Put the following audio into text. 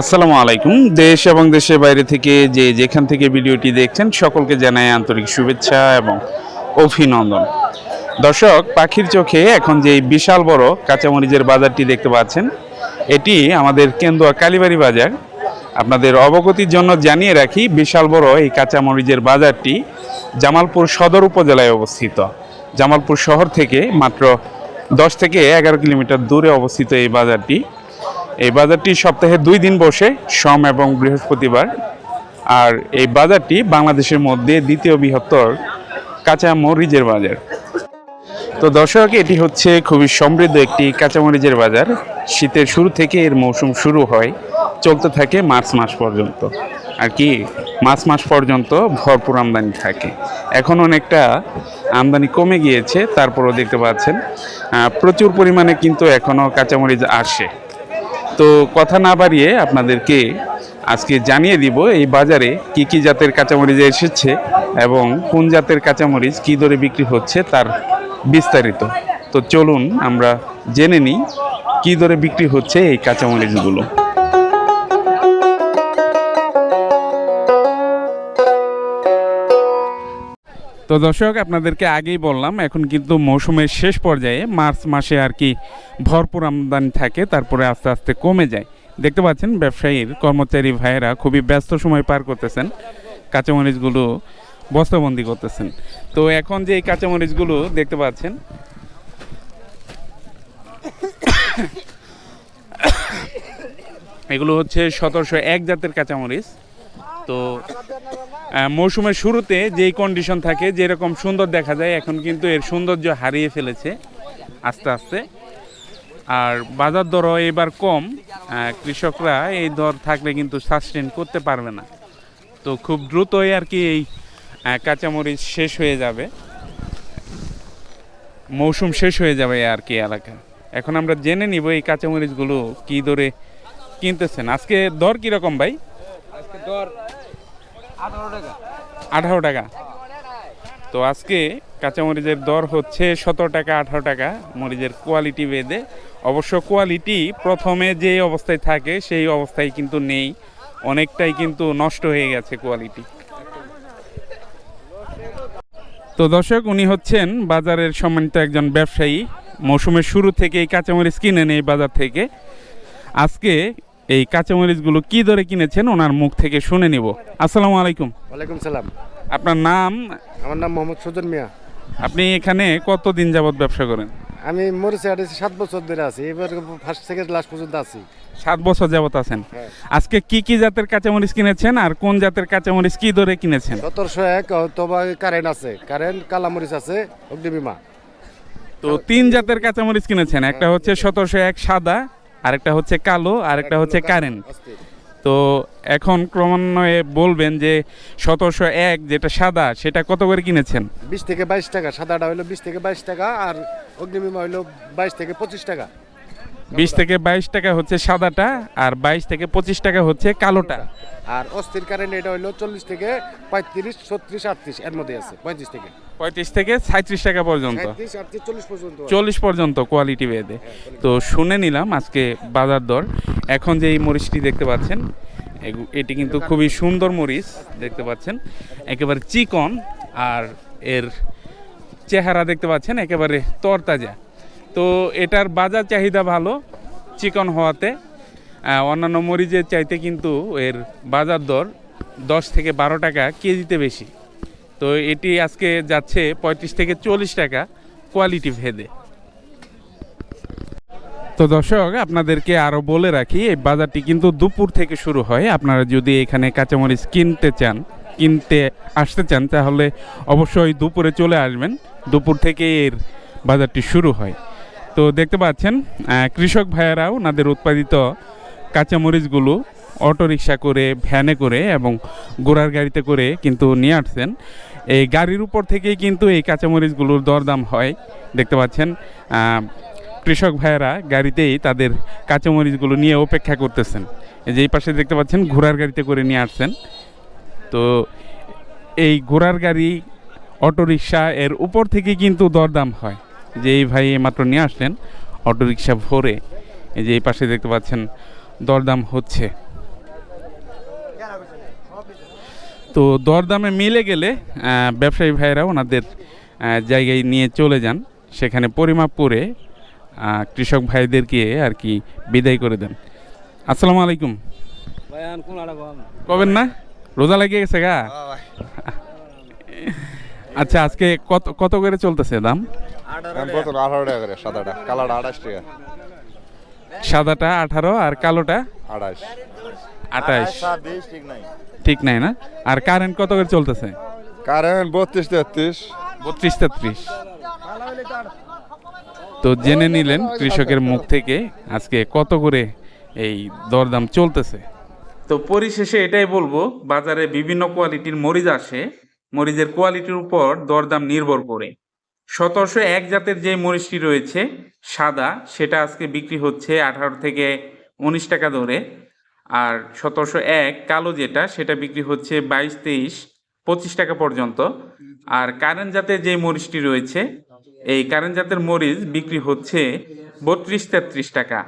আসসালামু আলাইকুম। দেশ এবং দেশের বাইরে থেকে যে যেখান থেকে ভিডিওটি দেখছেন, সকলকে জানাই আন্তরিক শুভেচ্ছা এবং অভিনন্দন। দর্শক, পাখির চোখে এখন যে বিশাল বড় কাঁচামরিচের বাজারটি দেখতে পাচ্ছেন, এটি আমাদের কেন্দুয়া কালীবাড়ি বাজার। আপনাদের অবগতির জন্য জানিয়ে রাখি, বিশাল বড় এই কাঁচামরিচের বাজারটি জামালপুর সদর উপজেলায় অবস্থিত। জামালপুর শহর থেকে মাত্র দশ থেকে এগারো কিলোমিটার দূরে অবস্থিত এই বাজারটি। এই বাজারটি সপ্তাহে দুই দিন বসে, সোম এবং বৃহস্পতিবার। আর এই বাজারটি বাংলাদেশের মধ্যে দ্বিতীয় বৃহত্তর কাঁচা মরিচের বাজার। তো দর্শক, এটি হচ্ছে খুবই সমৃদ্ধ একটি কাঁচামরিচের বাজার। শীতের শুরু থেকে এর মৌসুম শুরু হয়, চলতে থাকে মার্চ মাস পর্যন্ত। আর কি, মার্চ মাস পর্যন্ত ভরপুর আমদানি থাকে। এখন অনেকটা আমদানি কমে গিয়েছে, তারপরও দেখতে পাচ্ছেন। প্রচুর পরিমাণে কিন্তু এখনও কাঁচামরিচ আসে। তো কথা না বাড়িয়ে আপনাদেরকে আজকে জানিয়ে দিব এই বাজারে কি কি জাতের কাঁচামরিচ এসেছে এবং কোন জাতের কাঁচামরিচ কী দরে বিক্রি হচ্ছে তার বিস্তারিত। তো চলুন আমরা জেনে নিই কী দরে বিক্রি হচ্ছে এই কাঁচামরিচগুলো। তো দর্শক, আপনাদেরকে আগেই বললাম, এখন কিন্তু মৌসুমের শেষ পর্যায়ে মার্চ মাসে আর কি ভরপুর আমদানি থাকে, তারপরে আস্তে আস্তে কমে যায়। দেখতে পাচ্ছেন, ব্যবসায়ীর কর্মচারী ভাইয়েরা খুবই ব্যস্ত সময় পার করতেছেন, কাঁচামরিচগুলো বস্তাবন্দি করতেছেন। তো এখন যে এই কাঁচামরিচগুলো দেখতে পাচ্ছেন, এগুলো হচ্ছে সতেরোশো এক জাতের কাঁচামরিচ। তো মৌসুমের শুরুতে যেই কন্ডিশন থাকে, যেরকম সুন্দর দেখা যায়, এখন কিন্তু এর সৌন্দর্য হারিয়ে ফেলেছে আস্তে আস্তে। আর বাজার দরও এবার কম কৃষকরা এই দর থাকলে কিন্তু সাস্টেন করতে পারবে না। তো খুব দ্রুতই আর কি এই কাঁচামরিচ শেষ হয়ে যাবে। মৌসুম শেষ হয়ে যাবে আর কি এলাকা। এখন আমরা জেনে নিব এই কাঁচামরিচগুলো কী দরে কিনতেছেন। আজকে দর কীরকম ভাই? আজকে দর আঠারো টাকা। তো আজকে কাঁচামরিচের দর হচ্ছে সতেরো টাকা, আঠারো টাকা, মরিচের কোয়ালিটি বেদে অবশ্য কোয়ালিটি প্রথমে যে অবস্থায় থাকে, সেই অবস্থায় কিন্তু নেই। অনেকটাই কিন্তু নষ্ট হয়ে গেছে কোয়ালিটি তো দর্শক, উনি হচ্ছেন বাজারের সম্মানিত একজন ব্যবসায়ী। মৌসুমের শুরু থেকে এই কাঁচামরিচ কিনেন এই বাজার থেকে। আজকে এই কাঁচামরিচগুলো কি দরে কিনেছেন? ওনার মুখ থেকে শুনে নিব। আসসালামু আলাইকুম। ওয়ালাইকুম সালাম। আপনার নাম? আমার নাম মোহাম্মদ সুজন মিয়া। আপনি এখানে কতদিন যাবত ব্যবসা করেন? আমি মরিচে আটেছি সাত বছর ধরে আছি। এবার ফার্স্ট থেকে লাস্ট পর্যন্ত আছি। সাত বছর যাবত আছেন। হ্যাঁ। আজকে কি কি জাতের কাঁচামরিচ কিনেছেন আর কোন জাতের কাঁচামরিচ কি দরে কিনেছেন? সতেরোশো এক অথবা কারেন্ট আছে। কারেন্ট কালা মরিচ আছে অগ্নিবিমা। তো তিন জাতের কাঁচামরিচ কিনেছেন। একটা হচ্ছে সতেরোশো এক সাদা আরেকটা হচ্ছে কালো আরেকটা হচ্ছে কারেন্ট। তো এখন ক্রমান্বয়ে বলবেন যে সতেরোশো এক যেটা সাদা সেটা কত করে কিনেছেন? বিশ থেকে বাইশ টাকা সাদাটা হইল বিশ থেকে বাইশ টাকা আর অগ্নিবিমা হইল বাইশ থেকে পঁচিশ টাকা। বিশ থেকে বাইশ টাকা হচ্ছে সাদাটা আর বাইশ থেকে পঁচিশ টাকা হচ্ছে কালোটা। আর অস্থির কারেন্ট এটা হইল চল্লিশ থেকে পঁয়ত্রিশ ছত্রিশ আটত্রিশ এর মধ্যে আছে পঁয়ত্রিশ থেকে। পঁয়ত্রিশ থেকে সাঁত্রিশ টাকা পর্যন্ত। চল্লিশ পর্যন্ত কোয়ালিটি বেদে তো শুনে নিলাম আজকে বাজার দর। এখন যে এই মরিচটি দেখতে পাচ্ছেন এটি কিন্তু খুবই সুন্দর মরিচ দেখতে পাচ্ছেন। একেবারে চিকন আর এর চেহারা দেখতে পাচ্ছেন একেবারে তরতাজা। তো এটার বাজার চাহিদা ভালো চিকন হওয়াতে। অন্যান্য মরিচের চাইতে কিন্তু এর বাজার দর দশ থেকে বারো টাকা কেজিতে বেশি। তো এটি আজকে যাচ্ছে পঁয়ত্রিশ থেকে চল্লিশ টাকা কোয়ালিটি ভেদে। তো দর্শক, আপনাদেরকে আরও বলে রাখি, এই বাজারটি কিন্তু দুপুর থেকে শুরু হয়। আপনারা যদি এখানে কাঁচামরিচ কিনতে চান, কিনতে আসতে চান, তাহলে অবশ্যই দুপুরে চলে আসবেন। দুপুর থেকে এর বাজারটি শুরু হয়। তো দেখতে পাচ্ছেন কৃষক ভাইয়েরাও ওনাদের উৎপাদিত কাঁচামরিচগুলো অটোরিকশা করে, ভ্যানে করে এবং ঘোড়ার গাড়িতে করে কিন্তু নিয়ে আসছেন। এই গাড়ির উপর থেকেই কিন্তু এই কাঁচামরিচগুলোর দরদাম হয়। দেখতে পাচ্ছেন কৃষক ভাইয়েরা গাড়িতেই তাদের কাঁচামরিচগুলো নিয়ে অপেক্ষা করতেছেন। এই যে এই পাশে দেখতে পাচ্ছেন, ঘোড়ার গাড়িতে করে নিয়ে আসছেন। তো এই ঘোড়ার গাড়ি, অটোরিকশা এর উপর থেকে কিন্তু দরদাম হয়। যে এই ভাই মাত্র নিয়ে আসলেন অটোরিকশা ভরে। এই যে এই পাশে দেখতে পাচ্ছেন দরদাম হচ্ছে। তো দরদামে মিলে গেলে ব্যবসায়ী ভাইয়েরা ওনাদের জায়গায় নিয়ে চলে যান। সেখানে পরিমাপ করে কৃষক ভাইদেরকে আর কি বিদায় করে দেন। আসসালামু আলাইকুম। কবেন না? রোজা লাগিয়ে গেছে গা? আচ্ছা আজকে কত কত করে চলতেছে দাম? প্রথম আঠারো টাকা করে সাদাটা। কালারটা আঠাশ টাকা। সাদাটা আঠারো আর কালোটা আঠাশ। আঠাশ। ঠিক নাই। না? আর কারেন্ট কত করে চলতেছে? কারেন্ট বত্রিশ তেত্রিশ। বত্রিশ তেত্রিশ। তো জেনে নিলেন কৃষকের মুখ থেকে আজকে কত করে এই দরদাম চলতেছে। তো পরিশেষে এটাই বলব বাজারে বিভিন্ন কোয়ালিটির মরিচ আসে। মরিচের কোয়ালিটির উপর দরদাম নির্ভর করে। সতেরোশো এক জাতের যে মরিচটি রয়েছে, সাদা, সেটা আজকে বিক্রি হচ্ছে আঠারো থেকে উনিশ টাকা ধরে আর সতেরোশো এক কালো যেটা, সেটা বিক্রি হচ্ছে বাইশ, তেইশ, পঁচিশ টাকা পর্যন্ত। আর কারেন্ট জাতের যে মরিচটি রয়েছে, এই কারেন্ট জাতের মরিচ বিক্রি হচ্ছে বত্রিশ, তেত্রিশ টাকা।